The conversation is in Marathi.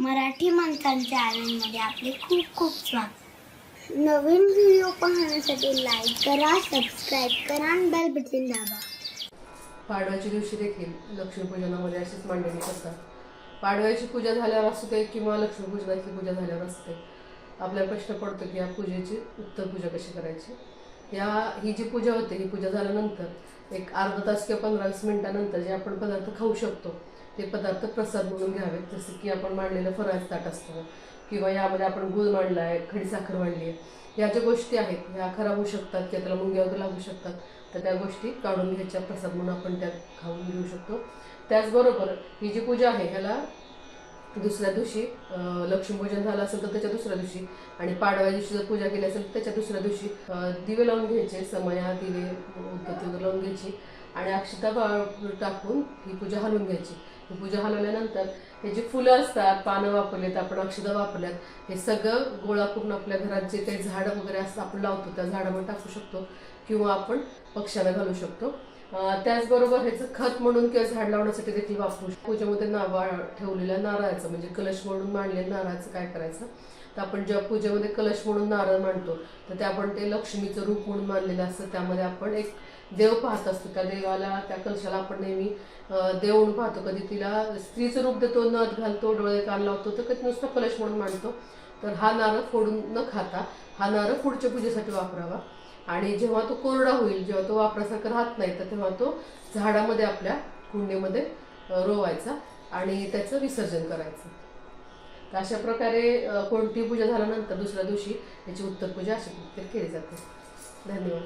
मराठी माणसांच्या चॅनलमध्ये आपले खूप खूप स्वागत. नवीन व्हिडिओ पाहण्यासाठी लाईक करा सबस्क्राईब करा आणि बेल बटन दाबा. पाडव्याच्या दिवशी देखील लक्ष्मीपूजनामध्ये अशीच मांडणी करतात. पाडव्याची पूजा झाल्यावर असते किंवा लक्ष्मीपूजनाची पूजा झाल्यावर असते आपल्याला प्रश्न पडतो की या पूजेची उत्तर पूजा कशी करायची? या ही जी पूजा होते ही पूजा झाल्यानंतर एक अर्धा तास किंवा पंधरा वीस मिनिटानंतर जे आपण पदार्थ खाऊ शकतो ते पदार्थ प्रसाद म्हणून घ्यावेत. जसं की आपण मांडलेलं फराज ताट असतं किंवा यामध्ये आपण गुळ मांडला आहे खडीसाखर मांडली आहे. या ज्या गोष्टी आहेत ह्या खराब होऊ शकतात किंवा त्याला मुंग्या वगैरे लागू शकतात तर त्या गोष्टी काढून घ्यायच्या. प्रसाद म्हणून आपण त्या खाऊन घेऊ शकतो. त्याचबरोबर ही जी पूजा आहे ह्याला दुसऱ्या दिवशी लक्ष्मीपूजन झालं असेल तर त्याच्या दुसऱ्या दिवशी आणि पाडव्या दिवशी जर पूजा केली असेल तर त्याच्या दुसऱ्या दिवशी दिवे लावून घ्यायचे समया दिवे उदबत्ती वगैरे लावून घ्यायची आणि अक्षता टाकून ही पूजा हलवून घ्यायची. पूजा हलवल्यानंतर हे जे फुलं असतात पानं वापरलेत आपण औषधं वापरल्यात हे सगळं गोळा करून आपल्या घरात जे काही झाडं वगैरे असतात आपण लावतो त्या झाडावर टाकू शकतो किंवा आपण पक्ष्याला घालू शकतो. त्याचबरोबर ह्याचं खत म्हणून किंवा झाड लावण्यासाठी देखील वापरू शकतो. पूजेमध्ये नावा ठेवलेल्या नारळाचं म्हणजे कलश म्हणून मांडले नारळाचं काय करायचं? तर आपण जेव्हा पूजेमध्ये कलश म्हणून नारळ मांडतो तर ते आपण ते लक्ष्मीचं रूप म्हणून मानलेलं असतं. त्यामध्ये आपण एक देव पाहत असतो. त्या देवाला त्या कलशाला आपण नेहमी देव म्हणून पाहतो. कधी ती तिला स्त्रीचं रूप देतो नथ घालतो डोळे कान लावतो तर कधी नुसतं कलश म्हणून मांडतो. तर हा नारळ फोडून न खाता हा नारळ पुढच्या पूजेसाठी वापरावा. आणि जेव्हा तो कोरडा होईल जेव्हा तो वापरासारखा राहत नाही तर तेव्हा तो झाडामध्ये आपल्या कुंडीमध्ये रोवायचा आणि त्याचं विसर्जन करायचं. तर अशा प्रकारे कोणती पूजा झाल्यानंतर दुसऱ्या दिवशी याची उत्तर पूजा अशा प्रकारे केली जाते. धन्यवाद.